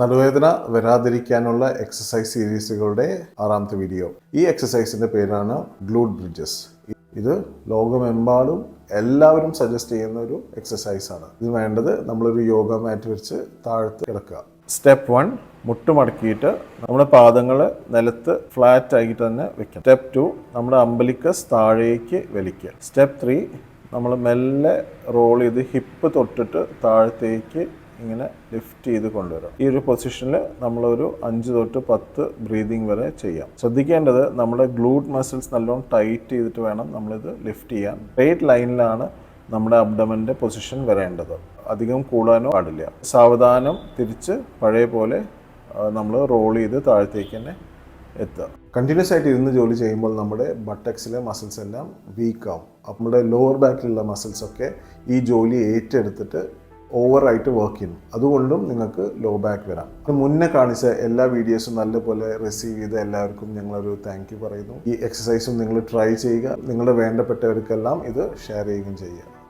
നടുവേദന വരാതിരിക്കാനുള്ള എക്സസൈസ് സീരീസുകളുടെ ആറാമത്തെ വീഡിയോ ഈ എക്സസൈസിന്റെ പേരാണ് ഗ്ലൂഡ് ബ്രിഡ്ജസ് ഇത് ലോകമെമ്പാടും എല്ലാവരും സജസ്റ്റ് ചെയ്യുന്ന ഒരു എക്സസൈസ് ആണ്. ഇത് വേണ്ടത് നമ്മളൊരു യോഗ മാറ്റ് വെച്ച് താഴത്ത് കിടക്കുക. സ്റ്റെപ്പ് വൺ മുട്ടുമടക്കിയിട്ട് നമ്മുടെ പാദങ്ങൾ നിലത്ത് ഫ്ലാറ്റ് ആയിട്ട് തന്നെ വെക്കുക സ്റ്റെപ്പ് ടു നമ്മുടെ അമ്പലിക്കസ് താഴേക്ക് വലിക്കുക. സ്റ്റെപ്പ് ത്രീ നമ്മൾ മെല്ലെ റോൾ ചെയ്ത് ഹിപ്പ് തൊട്ടിട്ട് താഴത്തേക്ക് ഇങ്ങനെ ലിഫ്റ്റ് ചെയ്ത് കൊണ്ടുവരാം. ഈ ഒരു പൊസിഷനിൽ നമ്മളൊരു അഞ്ച് തൊട്ട് പത്ത് ബ്രീതിങ് വരെ ചെയ്യാം. ശ്രദ്ധിക്കേണ്ടത് നമ്മുടെ ഗ്ലൂട്ട് മസിൽസ് നല്ലോണം ടൈറ്റ് ചെയ്തിട്ട് വേണം നമ്മളിത് ലിഫ്റ്റ് ചെയ്യാൻ. സ്ട്രേറ്റ് ലൈനിലാണ് നമ്മുടെ അബ്ഡമന്റെ പൊസിഷൻ വരേണ്ടത്. അധികം കൂടാനോ പാടില്ല. സാവധാനം തിരിച്ച് പഴയ പോലെ നമ്മൾ റോൾ ചെയ്ത് താഴത്തേക്ക് തന്നെ എത്തുക. കണ്ടിന്യൂസ് ആയിട്ട് ഇരുന്ന് ജോലി ചെയ്യുമ്പോൾ നമ്മുടെ ബട്ടക്സിലെ മസിൽസ് എല്ലാം വീക്കാവും നമ്മുടെ ലോവർ ബാക്കിലുള്ള മസിൽസ് ഒക്കെ ഈ ജോലി ഏറ്റെടുത്തിട്ട് ഓവറായിട്ട് വർക്ക് ചെയ്യുന്നു. അതുകൊണ്ടും നിങ്ങൾക്ക് ലോ ബാക്ക് വരാം. മുന്നേ കാണിച്ച എല്ലാ വീഡിയോസും നല്ലപോലെ റിസീവ് ചെയ്ത എല്ലാവർക്കും ഞങ്ങളൊരു താങ്ക് യു പറയുന്നു. ഈ എക്സസൈസും നിങ്ങൾ ട്രൈ ചെയ്യുക. നിങ്ങളുടെ വേണ്ടപ്പെട്ടവർക്കെല്ലാം ഇത് ഷെയർ ചെയ്യുകയും ചെയ്യുക.